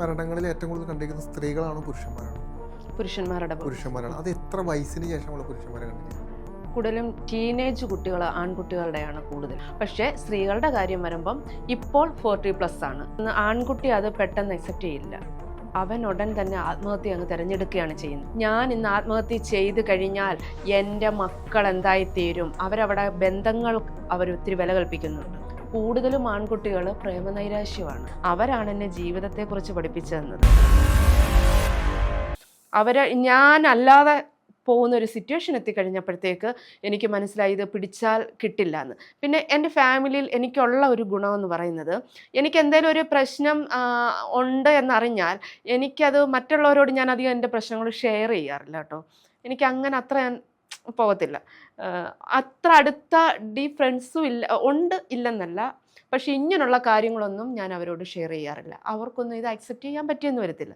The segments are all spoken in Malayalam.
മരണങ്ങളിൽ ഏറ്റവും കൂടുതൽ കണ്ടിരിക്കുന്ന സ്ത്രീകളാണോ പുരുഷന്മാരാണോ? പുരുഷന്മാരുടെ പുരുഷന്മാരാണ്? അത് എത്ര വയസ്സിന് ശേഷമുള്ള പുരുഷന്മാരെ കണ്ടിരിക്കുന്നത്? കൂടുതലും ടീനേജ് കുട്ടികൾ ആൺകുട്ടികളുടെയാണ് കൂടുതൽ. പക്ഷേ സ്ത്രീകളുടെ കാര്യം വരുമ്പം ഇപ്പോൾ ഫോർട്ടി പ്ലസ് ആണ്. ആൺകുട്ടി അത് പെട്ടെന്ന് അക്സെപ്റ്റ് ചെയ്യില്ല. അവൻ ഉടൻ തന്നെ ആത്മഹത്യ അങ്ങ് തിരഞ്ഞെടുക്കുകയാണ് ചെയ്യുന്നത്. ഞാൻ ഇന്ന് ആത്മഹത്യ ചെയ്ത് കഴിഞ്ഞാൽ എന്റെ മക്കൾ എന്തായിത്തീരും? അവരവിടെ ബന്ധങ്ങൾ അവർ ഒത്തിരി വില കൽപ്പിക്കുന്നുണ്ട്. കൂടുതലും ആൺകുട്ടികൾ പ്രേമനൈരാശ്യമാണ്. അവരാണ് എന്നെ ജീവിതത്തെക്കുറിച്ച് പഠിപ്പിച്ചു തന്നത് അവരെ ഞാൻ അല്ലാതെ പോകുന്ന ഒരു സിറ്റുവേഷൻ എത്തിക്കഴിഞ്ഞപ്പോഴത്തേക്ക് എനിക്ക് മനസ്സിലായി ഇത് പിടിച്ചാൽ കിട്ടില്ല എന്ന് പിന്നെ എന്റെ ഫാമിലിയിൽ എനിക്കുള്ള ഒരു ഗുണമെന്ന് പറയുന്നത് എനിക്ക് എന്തെങ്കിലും ഒരു പ്രശ്നം ഉണ്ട് എന്നറിഞ്ഞാൽ എനിക്കത് മറ്റുള്ളവരോട് ഞാൻ അധികം എന്റെ പ്രശ്നങ്ങൾ ഷെയർ ചെയ്യാറില്ല കേട്ടോ. എനിക്ക് അങ്ങനെ അത്ര പോകത്തില്ല. അത്ര അടുത്ത ഡീ ഫ്രണ്ട്സും ഇല്ല ഉണ്ട് ഇല്ലെന്നല്ല. പക്ഷേ ഇങ്ങനെയുള്ള കാര്യങ്ങളൊന്നും ഞാൻ അവരോട് ഷെയർ ചെയ്യാറില്ല. അവർക്കൊന്നും ഇത് അക്സെപ്റ്റ് ചെയ്യാൻ പറ്റിയെന്ന് വരത്തില്ല.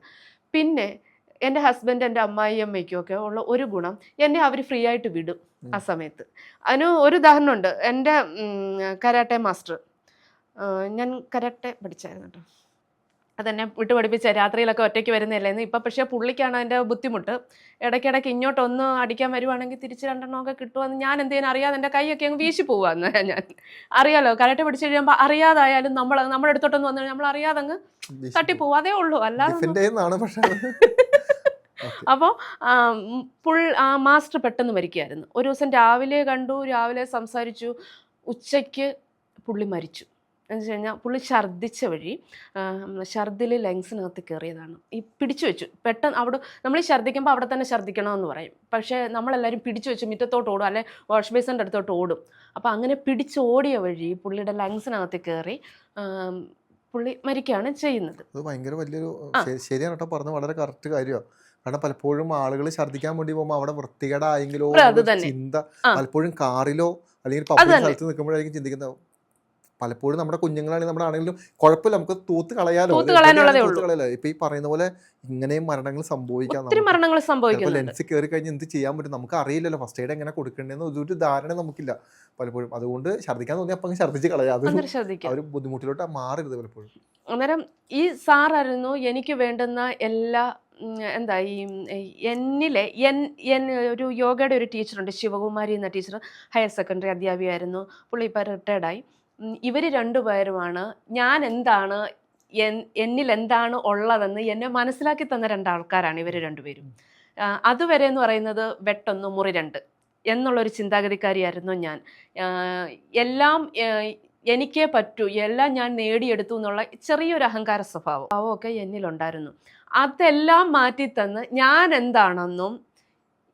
പിന്നെ എന്റെ ഹസ്ബൻഡ് എന്റെ അമ്മായി അമ്മയ്ക്കും ഒക്കെ ഉള്ള ഒരു ഗുണം എന്നെ അവർ ഫ്രീ ആയിട്ട് വിടും ആ സമയത്ത്. അതിന് ഒരു ഉദാഹരണമുണ്ട്. എന്റെ കരാട്ടെ മാസ്റ്റർ. ഞാൻ കരാട്ടെ പഠിച്ചായിരുന്നു കേട്ടോ. അതെന്നെ വിട്ട് പഠിപ്പിച്ച. രാത്രിയിലൊക്കെ ഒറ്റയ്ക്ക് വരുന്നില്ലായിരുന്നു ഇപ്പം പക്ഷേ പുള്ളിക്കാണ് അതിന്റെ ബുദ്ധിമുട്ട്. ഇടയ്ക്കിടയ്ക്ക് ഇങ്ങോട്ടൊന്ന് അടിക്കാൻ വരുവാണെങ്കിൽ തിരിച്ച് രണ്ടെണ്ണമൊക്കെ കിട്ടുമെന്ന് ഞാൻ എന്തെങ്കിലും അറിയാതെ എന്റെ കൈയൊക്കെ അങ്ങ് വീശി പോവാന്ന് ഞാൻ. അറിയാലോ? കരട്ട് പിടിച്ച് കഴിയുമ്പോൾ അറിയാതായാലും നമ്മൾ നമ്മുടെ അടുത്തോട്ടൊന്ന് വന്നു നമ്മൾ അറിയാതെ അങ്ങ് തട്ടിപ്പോവും അതേ ഉള്ളൂ. അല്ലാതെ അപ്പോൾ പുൾ ആ മാസ്റ്റർ പെട്ടെന്ന് മരിക്കുകയായിരുന്നു ഒരു ദിവസം രാവിലെ കണ്ടു രാവിലെ സംസാരിച്ചു. ഉച്ചയ്ക്ക് പുള്ളി മരിച്ചു. എന്ന് വെച്ച് കഴിഞ്ഞാൽ പുള്ളി ഛർദ്ദിച്ച വഴി ഛർദ്ദിൽ ലങ്സിനകത്ത് കയറിയതാണ് ഈ പിടിച്ചു വെച്ചു. പെട്ടെന്ന് അവിടെ നമ്മൾ ഈ ഛർദ്ദിക്കുമ്പോൾ അവിടെ തന്നെ ഛർദ്ദിക്കണമെന്ന് പറയും. പക്ഷേ നമ്മളെല്ലാവരും പിടിച്ചു വെച്ച് മുറ്റത്തോട്ട് ഓടും അല്ലെ വാഷ് ബേസിന്റെ അടുത്തോട്ട് ഓടും. അപ്പോൾ അങ്ങനെ പിടിച്ചോടിയ വഴി പുള്ളിയുടെ ലങ്സിനകത്ത് കയറി പുള്ളി മരിക്കുകയാണ് ചെയ്യുന്നത്. അത് ഭയങ്കര വലിയൊരു ശരിയാണ് കേട്ടോ പറഞ്ഞത് വളരെ കറക്റ്റ് കാര്യമാണ് കാരണം പലപ്പോഴും ആളുകൾ ഛർദ്ദിക്കാൻ വേണ്ടി പോകുമ്പോൾ അവിടെ വൃത്തികേടായെങ്കിലോ ചിന്ത പലപ്പോഴും കാറിലോ അല്ലെങ്കിൽ പബ്ലിക് സ്ഥലത്ത് നിൽക്കുമ്പോഴായിരിക്കും ചിന്തിക്കുന്നത്. പലപ്പോഴും നമ്മുടെ കുഞ്ഞുങ്ങളാണെങ്കിൽ നമ്മുടെ ആണെങ്കിലും കുഴപ്പമില്ല നമുക്ക് തൂത്ത് കളയാലോ? തൂത്ത് കളയാലോ? ഇപ്പൊ ഈ പറയുന്ന പോലെ ഇങ്ങനെയും മരണങ്ങൾ സംഭവിക്കാം. മരണങ്ങൾ സംഭവിക്കുന്നുണ്ട്. ലെൻസ് കയറി കഴിഞ്ഞ് എന്ത് ചെയ്യാൻ പറ്റും നമുക്ക് അറിയില്ലല്ലോ. ഫസ്റ്റ് എയ്ഡ് എങ്ങനെ കൊടുക്കേണ്ടതെന്ന് ഒരു ധാരണ നമുക്കില്ല. പലപ്പോഴും. അതുകൊണ്ട് ഛർദ്ദിക്കാൻ തോന്നി അപ്പം ഛർദ്ദിച്ച് കളയാം. അത് ഒരു ബുദ്ധിമുട്ടിലോട്ട് മാറരുത് പലപ്പോഴും. അന്നേരം ഈ സാറായിരുന്നു എനിക്ക് വേണ്ടുന്ന എല്ലാ എന്താ ഈ എന്നിലെ എൻ എൻ ഒരു യോഗയുടെ ഒരു ടീച്ചറുണ്ട്. ശിവകുമാരി എന്ന ടീച്ചർ ഹയർ സെക്കൻഡറി അധ്യാപികയായിരുന്നു. പുള്ളി ഇപ്പോൾ റിട്ടയർഡായി ഇവർ രണ്ടുപേരുമാണ്. ഞാൻ എന്താണ് എൻ- എന്നിൽ എന്താണ് ഉള്ളതെന്ന് എന്നെ മനസ്സിലാക്കി തന്ന രണ്ടാൾക്കാരാണ് ഇവർ രണ്ടുപേരും. അതുവരെ എന്ന് പറയുന്നത് വെട്ടൊന്ന് മുറി രണ്ട് എന്നുള്ളൊരു ചിന്താഗതിക്കാരിയായിരുന്നു ഞാൻ. എല്ലാം എനിക്കേ പറ്റൂ എല്ലാം ഞാൻ നേടിയെടുത്തു എന്നുള്ള ചെറിയൊരു അഹങ്കാര സ്വഭാവം ഭാവമൊക്കെ എന്നിലുണ്ടായിരുന്നു. അതെല്ലാം മാറ്റി തന്ന് ഞാൻ എന്താണെന്നും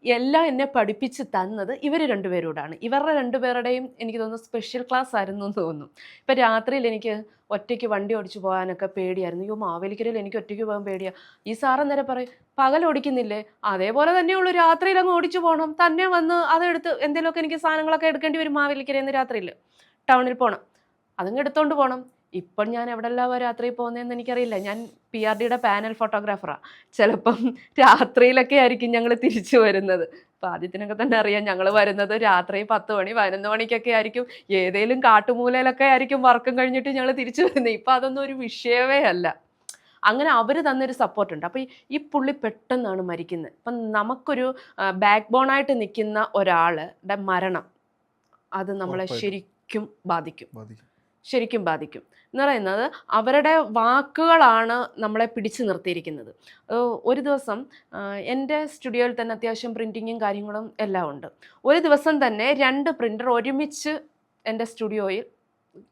എല്ലാം എന്നെ പഠിപ്പിച്ച് തന്നത് ഇവർ രണ്ടുപേരോടാണ്. ഇവരുടെ രണ്ടുപേരുടെയും എനിക്ക് തോന്നുന്നു സ്പെഷ്യൽ ക്ലാസ് ആയിരുന്നു എന്ന് തോന്നുന്നു. ഇപ്പം രാത്രിയിൽ എനിക്ക് ഒറ്റയ്ക്ക് വണ്ടി ഓടിച്ചു പോകാനൊക്കെ പേടിയായിരുന്നു. അയ്യോ മാവേലിക്കരയിൽ എനിക്ക് ഒറ്റയ്ക്ക് പോകാൻ പേടിയാ. ഈ സാറന്നേരം നേരെ പറയും പകൽ ഓടിക്കുന്നില്ലേ? അതേപോലെ തന്നെയുള്ളൂ രാത്രിയിൽ അങ്ങ് ഓടിച്ചു പോകണം തന്നെ വന്ന് അതെടുത്ത് എന്തെങ്കിലുമൊക്കെ എനിക്ക് സാധനങ്ങളൊക്കെ എടുക്കേണ്ടി വരും മാവേലിക്കരയിൽ നിന്ന് രാത്രിയിൽ. ടൗണിൽ പോകണം അതങ്ങ് എടുത്തോണ്ട് പോകണം ഇപ്പം ഞാൻ എവിടെല്ലാം രാത്രി പോകുന്നതെന്ന് എനിക്കറിയില്ല. ഞാൻ പി ആർ ഡിയുടെ പാനൽ ഫോട്ടോഗ്രാഫറാണ് ചിലപ്പം രാത്രിയിലൊക്കെ ആയിരിക്കും ഞങ്ങൾ തിരിച്ചു വരുന്നത്. അപ്പം ആദ്യത്തിനൊക്കെ തന്നെ അറിയാം ഞങ്ങൾ വരുന്നത് രാത്രി പത്ത് മണി പതിനൊന്ന് മണിക്കൊക്കെ ആയിരിക്കും. ഏതെങ്കിലും കാട്ടുമൂലയിലൊക്കെ ആയിരിക്കും വർക്കും കഴിഞ്ഞിട്ട് ഞങ്ങൾ തിരിച്ചു വരുന്നത്. ഇപ്പം അതൊന്നും ഒരു വിഷയമേ അല്ല. അങ്ങനെ അവർ തന്നൊരു സപ്പോർട്ടുണ്ട് അപ്പോൾ ഈ പുള്ളി പെട്ടെന്നാണ് മരിക്കുന്നത്. അപ്പം നമുക്കൊരു ബാക്ക് ബോണായിട്ട് നിൽക്കുന്ന ഒരാളുടെ മരണം അത് നമ്മളെ ശരിക്കും ബാധിക്കും. ശരിക്കും ബാധിക്കും. എന്ന് പറയുന്നത് അവരുടെ വാക്കുകളാണ് നമ്മളെ പിടിച്ചു നിർത്തിയിരിക്കുന്നത്. ഒരു ദിവസം എന്റെ സ്റ്റുഡിയോയിൽ തന്നെ അത്യാവശ്യം പ്രിന്റിങ്ങും കാര്യങ്ങളും എല്ലാം ഉണ്ട്. ഒരു ദിവസം തന്നെ രണ്ട് പ്രിന്റർ ഒരുമിച്ച് എന്റെ സ്റ്റുഡിയോയിൽ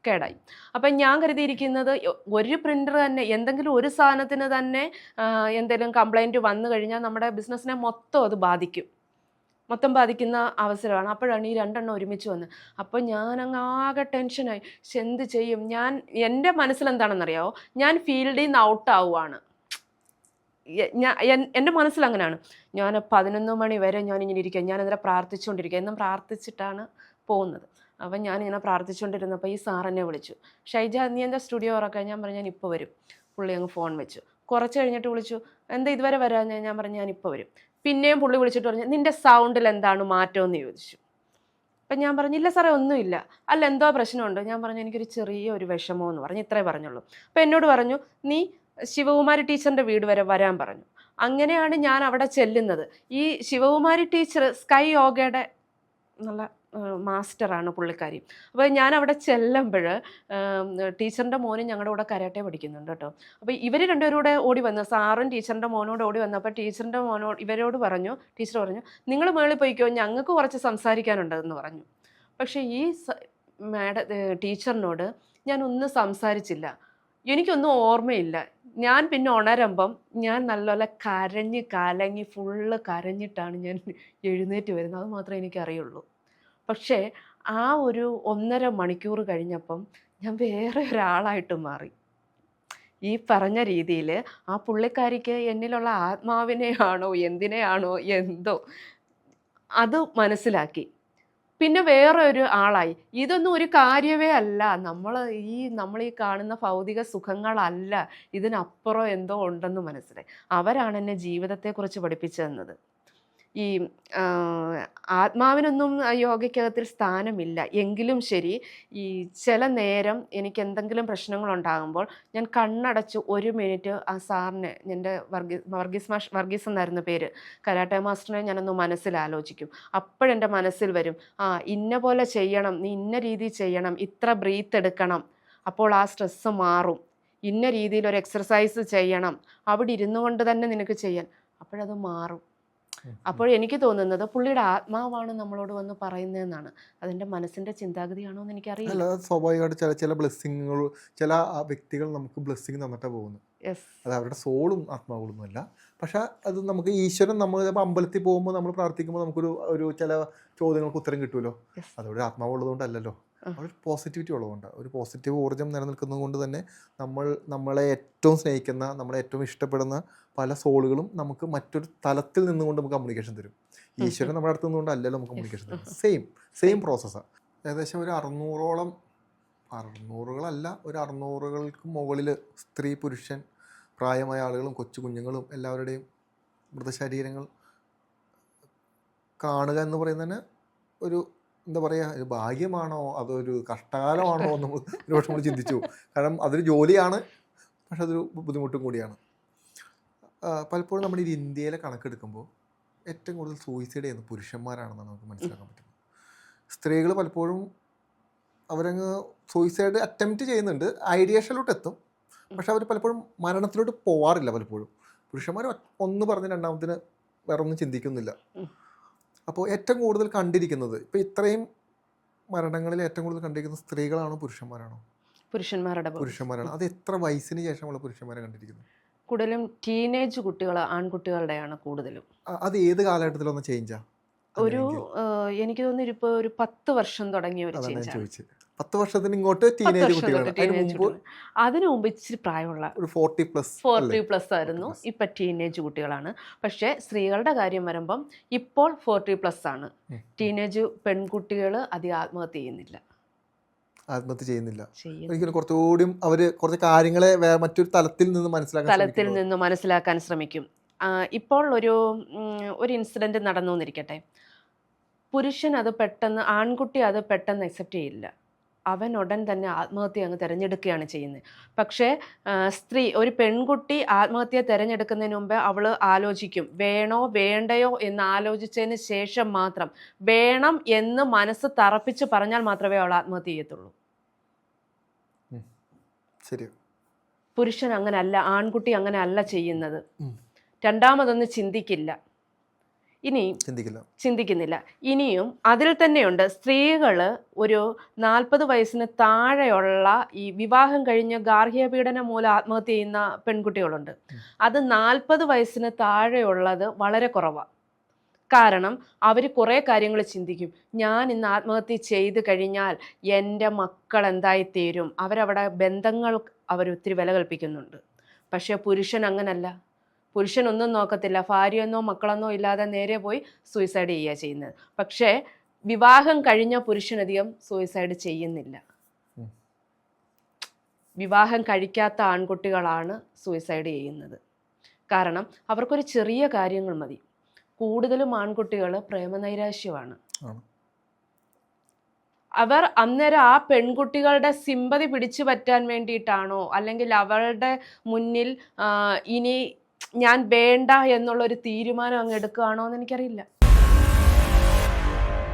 കേടായി. അപ്പം ഞാൻ കരുതിയിരിക്കുന്നത് ഒരു പ്രിന്റർ തന്നെ എന്തെങ്കിലും ഒരു സാധനത്തിന് തന്നെ എന്തെങ്കിലും കംപ്ലൈന്റ് വന്നു കഴിഞ്ഞാൽ നമ്മുടെ ബിസിനസ്സിനെ മൊത്തം അത് ബാധിക്കും. മൊത്തം ബാധിക്കുന്ന അവസരമാണ്. അപ്പോഴാണ് ഈ രണ്ടെണ്ണം ഒരുമിച്ച് വന്ന്. അപ്പോൾ ഞാൻ അങ്ങ് ആകെ ടെൻഷനായി പക്ഷെ എന്ത് ചെയ്യും? ഞാൻ എന്റെ മനസ്സിൽ എന്താണെന്നറിയാമോ ഞാൻ ഫീൽഡിൽ നിന്ന് ഔട്ട് ആവുകയാണ് ഞാൻ എന്റെ മനസ്സിൽ അങ്ങനെയാണ് ഞാൻ പതിനൊന്ന് മണി വരെ ഞാൻ ഇങ്ങനെ ഇരിക്കുക ഞാൻ ഇന്നലെ പ്രാർത്ഥിച്ചുകൊണ്ടിരിക്കുക എന്നും പ്രാർത്ഥിച്ചിട്ടാണ് പോകുന്നത്. അപ്പം ഞാനിങ്ങനെ പ്രാർത്ഥിച്ചുകൊണ്ടിരുന്നപ്പോൾ ഈ സാർ എന്നെ വിളിച്ചു. ഷൈജ നീ എന്റെ സ്റ്റുഡിയോ ഉറക്കാൻ ഞാൻ പറഞ്ഞു ഞാൻ ഇപ്പോൾ വരും. പുള്ളി അങ്ങ് ഫോൺ വെച്ചു. കുറച്ച് കഴിഞ്ഞിട്ട് വിളിച്ചു. എന്താ ഇതുവരെ വരാൻ ഞാൻ പറഞ്ഞു ഞാൻ ഇപ്പോൾ വരും. പിന്നെയും പുള്ളി വിളിച്ചിട്ട് പറഞ്ഞു നിന്റെ സൗണ്ടിൽ എന്താണ് മാറ്റമെന്ന്? ചോദിച്ചു. അപ്പം ഞാൻ പറഞ്ഞു ഇല്ല സാറേ ഒന്നുമില്ല. അല്ല എന്തോ പ്രശ്നമുണ്ട്. ഞാൻ പറഞ്ഞു എനിക്കൊരു ചെറിയ ഒരു വിഷമോ എന്ന് പറഞ്ഞു ഇത്രേ പറഞ്ഞുള്ളൂ. അപ്പം എന്നോട് പറഞ്ഞു നീ ശിവകുമാരി ടീച്ചറിന്റെ വീട് വരെ വരാൻ പറഞ്ഞു. അങ്ങനെയാണ് ഞാൻ അവിടെ ചെല്ലുന്നത്. ഈ ശിവകുമാരി ടീച്ചർ സ്കൈ യോഗയുടെ നല്ല മാസ്റ്ററാണ് പുള്ളിക്കാരി. അപ്പോൾ ഞാൻ അവിടെ ചെല്ലുമ്പോൾ ടീച്ചറിന്റെ മോനും ഞങ്ങളുടെ കൂടെ കരാട്ടെ പഠിക്കുന്നുണ്ട് കേട്ടോ. അപ്പോൾ ഇവർ രണ്ടുപേരും കൂടെ ഓടി വന്നു. സാറും ടീച്ചറിന്റെ മോനോട് ഓടി വന്നപ്പോൾ ടീച്ചറിന്റെ മോനോട് ഇവരോട് പറഞ്ഞു ടീച്ചർ പറഞ്ഞു നിങ്ങൾ മേളിൽ പോയിക്കോ ഞങ്ങൾക്ക് കുറച്ച് സംസാരിക്കാനുണ്ടെന്ന് പറഞ്ഞു. പക്ഷേ ഈ മാഡ ടീച്ചറിനോട് ഞാൻ ഒന്നും സംസാരിച്ചില്ല. എനിക്കൊന്നും ഓർമ്മയില്ല. ഞാൻ പിന്നെ ഉണരുമ്പം ഞാൻ നല്ലപോലെ കരഞ്ഞ് കലങ്ങി ഫുള്ള് കരഞ്ഞിട്ടാണ് ഞാൻ എഴുന്നേറ്റ് വരുന്നത്. അത് മാത്രമേ എനിക്കറിയുള്ളൂ. പക്ഷേ ആ ഒരു ഒന്നര മണിക്കൂർ കഴിഞ്ഞപ്പം ഞാൻ വേറെ ഒരാളായിട്ട് മാറി. ഈ പറഞ്ഞ രീതിയിൽ ആ പുള്ളിക്കാരിക്ക് എന്നിലുള്ള ആത്മാവിനെയാണോ എന്തിനെയാണോ എന്തോ അത് മനസ്സിലാക്കി. പിന്നെ വേറെ ഒരു ആളായി. ഇതൊന്നും ഒരു കാര്യമേ അല്ല. നമ്മൾ ഈ നമ്മൾ ഈ കാണുന്ന ഭൗതിക സുഖങ്ങളല്ല. ഇതിനപ്പുറം എന്തോ ഉണ്ടെന്ന് മനസ്സിലായി. അവരാണ് എന്നെ ജീവിതത്തെക്കുറിച്ച് പഠിപ്പിച്ചു തന്നത് ഈ ആത്മാവിനൊന്നും യോഗയ്ക്കകത്തിൽ സ്ഥാനമില്ല. എങ്കിലും ശരി ഈ ചില നേരം എനിക്ക് എന്തെങ്കിലും പ്രശ്നങ്ങളുണ്ടാകുമ്പോൾ ഞാൻ കണ്ണടച്ച് ഒരു മിനിറ്റ് ആ സാറിനെ എന്റെ വർഗീസ് വർഗീസ് മാഷ് വർഗീസ് എന്നായിരുന്നു പേര് കരാട്ടെ മാസ്റ്ററിനെ ഞാനൊന്ന് മനസ്സിൽ ആലോചിക്കും അപ്പോഴെന്റെ മനസ്സിൽ വരും ആ ഇന്ന പോലെ ചെയ്യണം നീ ഇന്ന രീതി ചെയ്യണം ഇത്ര ബ്രീത്ത് എടുക്കണം അപ്പോൾ ആ സ്ട്രെസ്സ് മാറും. ഇന്ന രീതിയിൽ ഒരു എക്സർസൈസ് ചെയ്യണം അവിടെ ഇരുന്നു കൊണ്ട് തന്നെ നിനക്ക് ചെയ്യാൻ. അപ്പോഴത് മാറും. അപ്പോൾ എനിക്ക് തോന്നുന്നത് പുള്ളിയുടെ ആത്മാവാണ് നമ്മളോട് വന്ന് പറയുന്നതെന്നാണ്. അതിന്റെ മനസ്സിന്റെ ചിന്താഗതിയാണോ എന്ന് എനിക്കറിയില്ല. സ്വാഭാവികമായിട്ട് ചില ചില ബ്ലെസ്സിങ്ങുകൾ ചില വ്യക്തികൾ നമുക്ക് ബ്ലെസ്സിങ് തന്നിട്ടാണ് പോകുന്നത്. അത് അവരുടെ സോളും ആത്മാവുകളൊന്നുമല്ല. അല്ല പക്ഷെ അത് നമുക്ക് ഈശ്വരൻ നമ്മൾ അമ്പലത്തിൽ പോകുമ്പോൾ നമ്മൾ പ്രാർത്ഥിക്കുമ്പോൾ നമുക്കൊരു ഒരു ചില ചോദ്യങ്ങൾക്ക് ഉത്തരം കിട്ടുമല്ലോ. അതോടെ അതവിടെ ആത്മാവുള്ളതുകൊണ്ടല്ലല്ലോ. ആ. ഒരു പോസിറ്റിവിറ്റി ഉള്ളതുകൊണ്ട്. ഒരു പോസിറ്റീവ് ഊർജം നിലനിൽക്കുന്നത് കൊണ്ട് തന്നെ നമ്മൾ നമ്മളെ ഏറ്റവും സ്നേഹിക്കുന്ന നമ്മളെ ഏറ്റവും ഇഷ്ടപ്പെടുന്ന പല സോളുകളും നമുക്ക് മറ്റൊരു തലത്തിൽ നിന്നുകൊണ്ട് നമുക്ക് കമ്മ്യൂണിക്കേഷൻ തരും. ഈശ്വരൻ നമ്മുടെ അടുത്ത് നിന്നുകൊണ്ട് അല്ലല്ലോ നമുക്ക് കമ്മ്യൂണിക്കേഷൻ തരും സെയിം സെയിം പ്രോസസ്സാണ് ഏകദേശം ഒരു അറുന്നൂറോളം അറുന്നൂറുകളല്ല ഒരു അറുന്നൂറുകൾക്ക് മുകളിൽ സ്ത്രീ പുരുഷൻ പ്രായമായ ആളുകളും കൊച്ചു കുഞ്ഞുങ്ങളും എല്ലാവരുടെയും മൃതശരീരങ്ങൾ കാണുക എന്ന് പറയുന്നതന്നെ ഒരു എന്താ പറയുക ഒരു ഭാഗ്യമാണോ? അതൊരു കഷ്ടകാലമാണോ എന്ന് നമ്മൾ ഒരു പക്ഷെ നമ്മൾ ചിന്തിച്ചു. കാരണം അതൊരു ജോലിയാണ് പക്ഷെ അതൊരു ബുദ്ധിമുട്ടും കൂടിയാണ്. പലപ്പോഴും നമ്മുടെ ഈ ഇന്ത്യയിലെ കണക്കെടുക്കുമ്പോൾ ഏറ്റവും കൂടുതൽ സൂയിസൈഡ് ചെയ്യുന്ന പുരുഷന്മാരാണെന്നാണ് നമുക്ക് മനസ്സിലാക്കാൻ പറ്റുന്നത്. സ്ത്രീകൾ പലപ്പോഴും അവരങ്ങ് സൂയിസൈഡ് അറ്റംപ്റ്റ് ചെയ്യുന്നുണ്ട് ഐഡിയേഷനിലോട്ട് എത്തും. പക്ഷെ അവർ പലപ്പോഴും മരണത്തിലോട്ട് പോവാറില്ല പലപ്പോഴും. പുരുഷന്മാർ ഒന്ന് പറഞ്ഞ് രണ്ടാമത്തിന് വേറെ ഒന്നും ചിന്തിക്കുന്നില്ല. അപ്പോൾ ഏറ്റവും കൂടുതൽ കണ്ടിരിക്കുന്നത് ഇപ്പോൾ ഇത്രയും മരണങ്ങളിൽ ഏറ്റവും കൂടുതൽ കണ്ടിരിക്കുന്നത് സ്ത്രീകളാണോ പുരുഷന്മാരാണോ? പുരുഷന്മാരുടെ. പുരുഷന്മാരാണ്. അത് എത്ര വയസ്സിന് ശേഷമുള്ള പുരുഷന്മാരെ കണ്ടിരിക്കുന്നത്? കൂടുതലും ടീനേജ് കുട്ടികൾ ആൺകുട്ടികളുടെയാണ് കൂടുതലും. അത് ഏത് കാലഘട്ടത്തിലൊന്ന് ചേഞ്ചാ ഒരു എനിക്ക് തോന്നുന്നു ഇപ്പോൾ ഒരു പത്ത് വർഷം തുടങ്ങിയ ഒരു ചേഞ്ച് പത്ത് വർഷത്തിന് ഇങ്ങോട്ട് ടീനേജ് കുട്ടികൾ അതിനു മുമ്പ് ഇച്ചിരി പ്രായമുള്ള ഒരു ഫോർട്ടി പ്ലസ് ഫോർട്ടി പ്ലസ് ആയിരുന്നു. ഇപ്പൊ ടീനേജ് കുട്ടികളാണ്. പക്ഷേ സ്ത്രീകളുടെ കാര്യം വരുമ്പം ഇപ്പോൾ ഫോർട്ടി പ്ലസ് ആണ്. ടീനേജ് പെൺകുട്ടികൾ അധികം ആത്മഹത്യ ചെയ്യുന്നില്ല. ആത്മഹത്യ ചെയ്യുന്നില്ല. ചെയ്യുന്നു ഒരിക്കലും കുറച്ചുകൂടി അവർ കുറച്ച് കാര്യങ്ങളെ വേറെ മറ്റൊരു തലത്തിൽ നിന്ന് മനസ്സിലാക്കാൻ തലത്തിൽ നിന്ന് മനസ്സിലാക്കാൻ ശ്രമിക്കും. ഇപ്പോൾ ഒരു ഒരു ഇൻസിഡന്റ് നടന്നു എന്നിരിക്കട്ടെ പുരുഷൻ അത് പെട്ടെന്ന് ആൺകുട്ടി അത് പെട്ടെന്ന് അക്സെപ്റ്റ് ചെയ്യില്ല. അവൻ ഉടൻ തന്നെ ആത്മഹത്യ അങ്ങ് തിരഞ്ഞെടുക്കുകയാണ് ചെയ്യുന്നത്. പക്ഷേ സ്ത്രീ ഒരു പെൺകുട്ടി ആത്മഹത്യ തിരഞ്ഞെടുക്കുന്നതിന് മുമ്പ് അവൾ ആലോചിക്കും വേണോ വേണ്ടയോ എന്ന് ആലോചിച്ചതിന് ശേഷം മാത്രം വേണം എന്ന് മനസ്സ് തറപ്പിച്ച് പറഞ്ഞാൽ മാത്രമേ അവൾ ആത്മഹത്യ ചെയ്യത്തുള്ളൂ. ശരി. പുരുഷൻ അങ്ങനെ അല്ല ആൺകുട്ടി അങ്ങനെ അല്ല ചെയ്യുന്നത് രണ്ടാമതൊന്ന് ചിന്തിക്കില്ല. ഇനി ചിന്തിക്കില്ല. ചിന്തിക്കുന്നില്ല. ഇനിയും അതിൽ തന്നെയുണ്ട്. സ്ത്രീകൾ ഒരു നാൽപ്പത് വയസ്സിന് താഴെയുള്ള ഈ വിവാഹം കഴിഞ്ഞ് ഗാർഹിക പീഡനം മൂലം ആത്മഹത്യ ചെയ്യുന്ന പെൺകുട്ടികളുണ്ട്. അത് നാൽപ്പത് വയസ്സിന് താഴെയുള്ളത് വളരെ കുറവാണ് കാരണം അവർ കുറേ കാര്യങ്ങൾ ചിന്തിക്കും. ഞാൻ ഇന്ന് ആത്മഹത്യ ചെയ്ത് കഴിഞ്ഞാൽ എന്റെ മക്കൾ എന്തായിത്തീരും അവരവിടെ ബന്ധങ്ങൾ അവർ ഒത്തിരി വില കൽപ്പിക്കുന്നുണ്ട്. പക്ഷേ പുരുഷൻ അങ്ങനല്ല. പുരുഷൻ ഒന്നും നോക്കത്തില്ല. ഭാര്യയെന്നോ മക്കളെന്നോ ഇല്ലാതെ നേരെ പോയി സൂയിസൈഡ് ചെയ്യുക ചെയ്യുന്നത്. പക്ഷേ വിവാഹം കഴിഞ്ഞ പുരുഷനധികം സൂയിസൈഡ് ചെയ്യുന്നില്ല. വിവാഹം കഴിക്കാത്ത ആൺകുട്ടികളാണ് സൂയിസൈഡ് ചെയ്യുന്നത്. കാരണം അവർക്കൊരു ചെറിയ കാര്യങ്ങൾ മതി. കൂടുതലും ആൺകുട്ടികൾ പ്രേമനൈരാശ്യമാണ്. അവർ അന്നേരം ആ പെൺകുട്ടികളുടെ സിമ്പതി പിടിച്ചു പറ്റാൻ വേണ്ടിയിട്ടാണോ? അല്ലെങ്കിൽ അവളുടെ മുന്നിൽ ഇനി ഞാൻ വേണ്ട എന്നുള്ളൊരു തീരുമാനം അങ്ങ് എടുക്കുകയാണോ എന്ന് എനിക്കറിയില്ല.